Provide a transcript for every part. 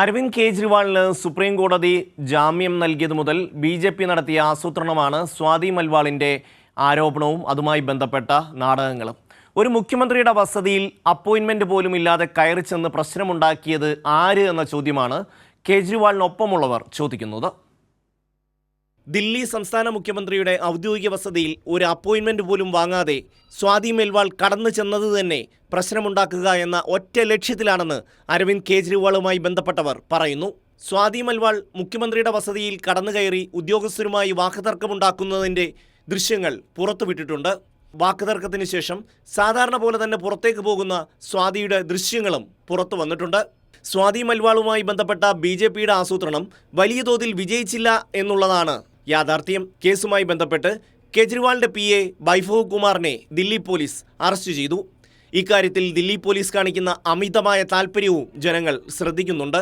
Aravind കെജ്രിവാളിന് supreme കോടതി ജാമ്യം നൽകിയത് മുതൽ ബി ജെ പി നടത്തിയ ആസൂത്രണമാണ് സ്വാതി മൽവാളിന്റെ ആരോപണവും അതുമായി ബന്ധപ്പെട്ട നാടകങ്ങളും. ഒരു മുഖ്യമന്ത്രിയുടെ വസതിയിൽ അപ്പോയിന്റ്മെന്റ് പോലും ഇല്ലാതെ കയറി ചെന്ന് പ്രശ്നമുണ്ടാക്കിയത് ആര് എന്ന ചോദ്യമാണ് കേജ്രിവാളിനൊപ്പമുള്ളവർ ചോദിക്കുന്നത്. ദില്ലി സംസ്ഥാന മുഖ്യമന്ത്രിയുടെ ഔദ്യോഗിക വസതിയിൽ ഒരു അപ്പോയിന്റ്മെന്റ് പോലും വാങ്ങാതെ സ്വാതി മേൽവാൾ കടന്നു ചെന്നത് തന്നെ പ്രശ്നമുണ്ടാക്കുക എന്ന ഒറ്റ ലക്ഷ്യത്തിലാണെന്ന് അരവിന്ദ് കേജ്രിവാളുമായി ബന്ധപ്പെട്ടവർ പറയുന്നു. സ്വാതി മൽവാൾ മുഖ്യമന്ത്രിയുടെ വസതിയിൽ കടന്നു കയറി ഉദ്യോഗസ്ഥരുമായി വാക്കുതർക്കമുണ്ടാക്കുന്നതിന്റെ ദൃശ്യങ്ങൾ പുറത്തുവിട്ടിട്ടുണ്ട്. വാക്കുതർക്കത്തിന് ശേഷം സാധാരണ പോലെ തന്നെ പുറത്തേക്ക് പോകുന്ന സ്വാതിയുടെ ദൃശ്യങ്ങളും പുറത്തു വന്നിട്ടുണ്ട്. സ്വാതി മൽവാളുമായി ബന്ധപ്പെട്ട ബി ആസൂത്രണം വലിയ തോതിൽ വിജയിച്ചില്ല എന്നുള്ളതാണ് യാഥാർത്ഥ്യം കേസുമായി ബന്ധപ്പെട്ട് കെജ്രിവാളിന്റെ പി എ ബൈഭവ് കുമാറിനെ ദില്ലി പോലീസ് അറസ്റ്റ് ചെയ്തു. ഇക്കാര്യത്തിൽ ദില്ലി പോലീസ് കാണിക്കുന്ന അമിതമായ താൽപ്പര്യവും ജനങ്ങൾ ശ്രദ്ധിക്കുന്നുണ്ട്.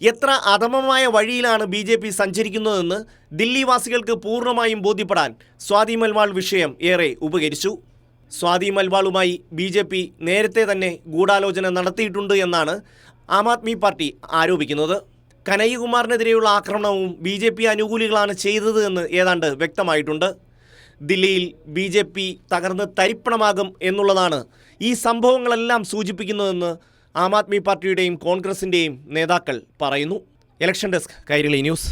എത്ര അധമമായ വഴിയിലാണ് ബി ജെ പി സഞ്ചരിക്കുന്നതെന്ന് ദില്ലിവാസികൾക്ക് പൂർണമായും ബോധ്യപ്പെടാൻ സ്വാതി മൽവാൾ വിഷയം ഏറെ ഉപകരിച്ചു. സ്വാതി മൽവാളുമായി ബി ജെ പി നേരത്തെ തന്നെ ഗൂഢാലോചന നടത്തിയിട്ടുണ്ട് എന്നാണ് ആം ആദ്മി പാർട്ടി ആരോപിക്കുന്നത്. കനയ്യകുമാറിനെതിരെയുള്ള ആക്രമണവും ബി ജെ പി അനുകൂലികളാണ് ചെയ്തത് എന്ന് ഏതാണ്ട് വ്യക്തമായിട്ടുണ്ട്. ദില്ലിയിൽ ബി ജെ പി തകർന്ന് തരിപ്പണമാകും എന്നുള്ളതാണ് ഈ സംഭവങ്ങളെല്ലാം സൂചിപ്പിക്കുന്നതെന്ന് ആം ആദ്മി പാർട്ടിയുടെയും കോൺഗ്രസിന്റെയും നേതാക്കൾ പറയുന്നു. Election desk Kairali news